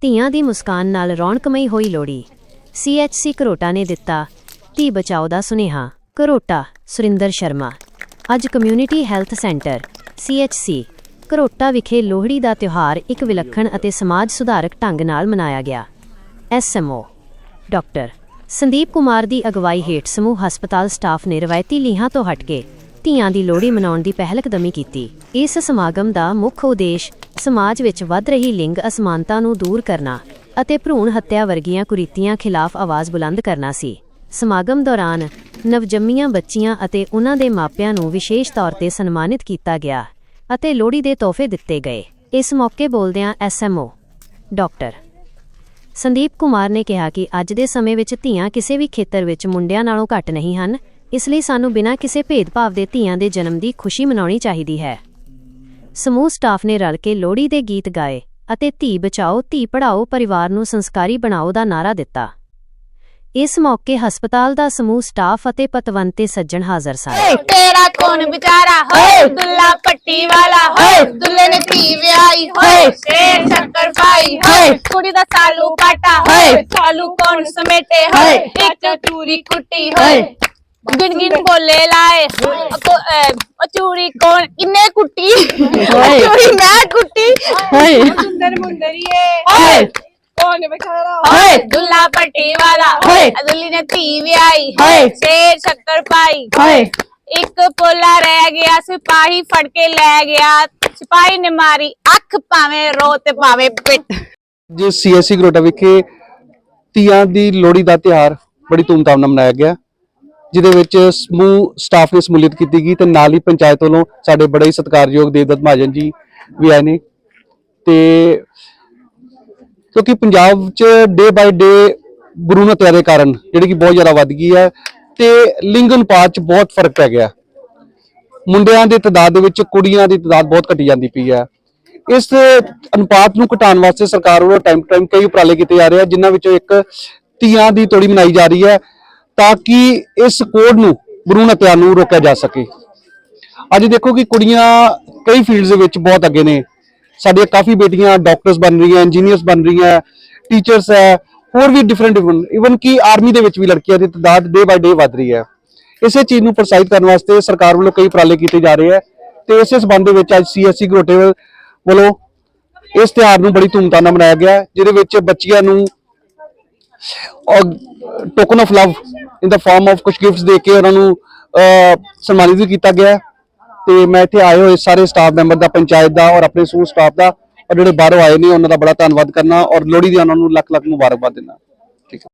ਧੀਆਂ ਦੀ ਮੁਸਕਾਨ ਨਾਲ ਰੌਣਕਮਈ ਹੋਈ ਲੋੜੀ ਸੀਐਚਸੀ ਕਰੋਟਾ ਨੇ ਦਿੱਤਾ ਧੀ ਬਚਾਓ ਦਾ ਸੁਨੇਹਾ। ਕਰੋਟਾ ਸੁਰਿੰਦਰ ਸ਼ਰਮਾ। ਅੱਜ community health centre CHC Karota ਵਿਖੇ ਲੋਹੜੀ ਦਾ ਤਿਉਹਾਰ ਇੱਕ ਵਿਲੱਖਣ ਅਤੇ ਸਮਾਜ ਸੁਧਾਰਕ ਢੰਗ ਨਾਲ ਮਨਾਇਆ ਗਿਆ। ਐਸਐਮਓ ਡਾਕਟਰ ਸੰਦੀਪ ਕੁਮਾਰ ਦੀ ਅਗਵਾਈ ਹੇਠ ਸਮੂਹ ਹਸਪਤਾਲ ਸਟਾਫ ਨੇ ਰਵਾਇਤੀ ਲੀਹਾਂ ਤੋਂ ਹਟ ਕੇ ਧੀਆਂ ਦੀ ਲੋਹੜੀ ਮਨਾਉਣ ਦੀ ਪਹਿਲਕਦਮੀ ਕੀਤੀ। ਇਸ ਸਮਾਗਮ ਦਾ ਮੁੱਖ ਉਦੇਸ਼ ਸਮਾਜ ਵਿੱਚ ਵੱਧ ਰਹੀ ਲਿੰਗ ਅਸਮਾਨਤਾ ਨੂੰ ਦੂਰ ਕਰਨਾ ਅਤੇ ਭਰੂਣ ਹੱਤਿਆ ਵਰਗੀਆਂ ਕੁਰੀਤੀਆਂ ਖਿਲਾਫ ਆਵਾਜ਼ ਬੁਲੰਦ ਕਰਨਾ ਸੀ। ਸਮਾਗਮ ਦੌਰਾਨ ਨਵਜੰਮੀਆਂ ਬੱਚੀਆਂ ਅਤੇ ਉਹਨਾਂ ਦੇ ਮਾਪਿਆਂ ਨੂੰ ਵਿਸ਼ੇਸ਼ ਤੌਰ ਤੇ ਸਨਮਾਨਿਤ ਕੀਤਾ ਗਿਆ ਅਤੇ ਲੋਹੜੀ ਦੇ ਤੋਹਫੇ ਦਿੱਤੇ ਗਏ। ਇਸ ਮੌਕੇ ਬੋਲਦਿਆਂ ਐਸਐਮਓ ਡਾਕਟਰ ਸੰਦੀਪ ਕੁਮਾਰ ਨੇ ਕਿਹਾ ਕਿ ਅੱਜ ਦੇ ਸਮੇਂ ਵਿੱਚ ਧੀਆਂ ਕਿਸੇ ਵੀ ਖੇਤਰ ਵਿੱਚ ਮੁੰਡਿਆਂ ਨਾਲੋਂ ਘੱਟ ਨਹੀਂ ਹਨ ਇਸ ਲਈ ਸਾਨੂੰ ਬਿਨਾਂ ਕਿਸੇ ਭੇਦਭਾਵ ਦੇ ਧੀਆਂ ਦੇ ਜਨਮ ਦੀ ਖੁਸ਼ੀ ਮਨਾਉਣੀ ਚਾਹੀਦੀ ਹੈ। ਸਮੂਹ ਸਟਾਫ ਨੇ ਰਲ ਕੇ ਲੋਹੜੀ ਦੇ ਗੀਤ ਗਾਏ ਅਤੇ ਧੀ ਬਚਾਓ ਧੀ ਪੜਾਓ ਪਰਿਵਾਰ ਨੂੰ ਸੰਸਕਾਰੀ ਬਣਾਓ ਦਾ ਨਾਰਾ ਦਿੱਤਾ। ਇਸ ਮੌਕੇ ਹਸਪਤਾਲ ਦਾ ਸਮੂਹ ਸਟਾਫ ਅਤੇ ਪਤਵੰਤੇ ਸੱਜਣ ਹਾਜ਼ਰ ਸਨ। ਤੇਰਾ ਕੌਣ ਵਿਚਾਰਾ? ਹੋਏ ਦੁੱਲਾ ਪੱਟੀ ਵਾਲਾ। ਹੋਏ ਦੁੱਲੇ ਨੇ ਧੀ ਵਿਆਹੀ। ਹੋਏ ਸ਼ੇਰ ਸ਼ੱਕਰ ਪਾਈ। ਹੋਏ ਕੁੜੀ ਦਾ ਸਾਲੂ ਕਾਟਾ। ਹੋਏ ਸਾਲੂ ਕੌਣ ਸਮੇਟੇ? ਹੋਏ ਇੱਕ ਚੂਰੀ ਕੁੱਟੀ। ਹੋਏ ਗਿਣ ਗਿਣ ਬੋਲੇ ਲਾਏ। ਕੋ- ਅਹ, ਉਹ ਚੂੜੀ ਕੋਣ ਕਿੰਨੇ ਕੁੱਟੀ? ਓਏ। ਚੂੜੀ ਮੈਂ ਕੁੱਟੀ। ਹਾਏ। ਸੁੰਦਰ ਮੁੰਦਰੀਏ ਹਾਏ। ਕੌਣ ਬਖਾਰਾ ਓਏ ਦੁੱਲਾ ਪੱਟੀ ਵਾਲਾ। ਓਏ। ਦੁੱਲੀ ਨੇ ਧੀ ਵਿਆਹੀ। ਓਏ। ਸ਼ੇਰ ਸ਼ੱਕਰ ਪਾਈ। ਹਾਏ। ਇੱਕ ਪੋਲਾ ਰਹਿ ਗਿਆ ਸਿਪਾਹੀ ਫੜ ਕੇ ਲੈ ਗਿਆ। ਸਿਪਾਹੀ ਨੇ ਮਾਰੀ ਅੱਖ ਭਾਵੇਂ ਰੋ ਤੇ ਭਾਵੇਂ ਪਿੱਟ ਜੋ ਸੀਐਸਸੀ ਗਰੋਟਾ ਵਿਖੇ ਤੀਆਂ ਦੀ ਲੋਹੜੀ ਦਾ ਤਿਉਹਾਰ ਬੜੀ ਧੂਮਧਾਮ ਨਾਲ ਮਨਾਇਆ ਗਿਆ। ਜਿਹਦੇ ਵਿੱਚ ਸਮੂਹ ਸਟਾਫ ਨੇ ਸਮੂਲੀਅਤ ਕੀਤੀ ਗਈ ਤੇ ਨਾਲ ਹੀ ਪੰਚਾਇਤ ਵੱਲੋਂ ਸਾਡੇ ਬੜੇ ਹੀ ਸਤਿਕਾਰਯੋਗ ਦੇਵਦਤ ਮਹਾਜਨ ਜੀ ਵੀ ਆਏ ਨੇ। ਤੇ ਕਿਉਂਕਿ ਪੰਜਾਬ 'ਚ ਡੇ ਬਾਈ ਡੇ ਭਰੂਣ ਹੱਤਿਆ ਦੇ ਕਾਰਨ ਜਿਹੜੀ ਕਿ ਬਹੁਤ ਜ਼ਿਆਦਾ ਵੱਧ ਗਈ ਹੈ ਤੇ ਲਿੰਗ ਅਨੁਪਾਤ 'ਚ ਬਹੁਤ ਫ਼ਰਕ ਪੈ ਗਿਆ। ਮੁੰਡਿਆਂ ਦੀ ਤਦਾਦ ਦੇ ਵਿੱਚ ਕੁੜੀਆਂ ਦੀ ਤਦਾਦ ਬਹੁਤ ਘਟੀ ਜਾਂਦੀ ਪਈ ਹੈ। ਇਸ ਅਨੁਪਾਤ ਨੂੰ ਘਟਾਉਣ ਵਾਸਤੇ ਸਰਕਾਰ ਵੱਲੋਂ ਟਾਈਮ ਟਾਈਮ ਕਈ ਉਪਰਾਲੇ ਕੀਤੇ ਜਾ ਰਹੇ ਆ, ਜਿਨ੍ਹਾਂ ਵਿੱਚੋਂ ਇੱਕ ਧੀਆਂ ਦੀ ਤੋੜੀ ਮਨਾਈ ਜਾ ਰਹੀ ਹੈ। ਤਾਂ ਕਿ ਇਸ ਕੋਡ ਨੂੰ ਭਰੂਣ ਹੱਤਿਆ ਨੂੰ ਰੋਕਿਆ ਜਾ ਸਕੇ। ਅੱਜ ਦੇਖੋ ਕਿ ਕੁੜੀਆਂ ਕਈ ਫੀਲਡਸ ਦੇ ਵਿੱਚ ਬਹੁਤ ਅੱਗੇ ਨੇ। ਸਾਡੀਆਂ ਕਾਫੀ ਬੇਟੀਆਂ ਡਾਕਟਰਸ ਬਣ ਰਹੀਆਂ ਇੰਜੀਨੀਅਰਸ ਬਣ ਰਹੀਆਂ ਟੀਚਰਸ ਹੈ, ਹੋਰ ਵੀ ਡਿਫਰੈਂਟ ਡਿਫਰੈਂਟ ਇਵਨ ਕਿ ਆਰਮੀ ਦੇ ਵਿੱਚ ਵੀ ਲੜਕੀਆਂ ਦੀ ਤਦਾਦ ਡੇ ਬਾਈ ਡੇ ਵੱਧ ਰਹੀ ਹੈ। ਇਸੇ ਚੀਜ਼ ਨੂੰ ਪ੍ਰੋਤਸਾਹਿਤ ਕਰਨ ਵਾਸਤੇ ਸਰਕਾਰ ਵੱਲੋਂ ਕਈ ਉਪਰਾਲੇ ਕੀਤੇ ਜਾ ਰਹੇ ਹੈ ਤੇ ਇਸੇ ਸਬੰਧ ਦੇ ਵਿੱਚ ਅੱਜ ਸੀਐਸਸੀ ਗਰੋਟੇ ਵੱਲੋਂ ਇਸ ਤਿਉਹਾਰ ਨੂੰ ਬੜੀ ਧੂਮਧਾਮ ਨਾਲ ਮਨਾਇਆ ਗਿਆ ਜਿਹਦੇ ਵਿੱਚ ਬੱਚੀਆਂ ਨੂੰ token of love in the form of ਕੁਝ ਗਿਫਟਸ ਦੇ ਕੇ ਉਹਨਾਂ ਨੂੰ ਅਹ, ਸਨਮਾਨਿਤ ਵੀ ਕੀਤਾ ਗਿਆ। ਤੇ ਮੈਂ ਇੱਥੇ ਆਏ ਹੋਏ ਸਾਰੇ ਸਟਾਫ ਮੈਂਬਰ ਦਾ ਪੰਚਾਇਤ ਦਾ ਔਰ ਆਪਣੇ ਸਕੂਲ ਸਟਾਫ ਦਾ ਔਰ ਜਿਹੜੇ ਬਾਹਰੋਂ ਆਏ ਨੇ ਉਹਨਾਂ ਦਾ ਬੜਾ ਧੰਨਵਾਦ ਕਰਨਾ ਔਰ ਲੋਹੜੀ ਦੀਆਂ ਉਹਨਾਂ ਨੂੰ ਲੱਖ ਲੱਖ ਮੁਬਾਰਕਬਾਦ ਦੇਣਾ।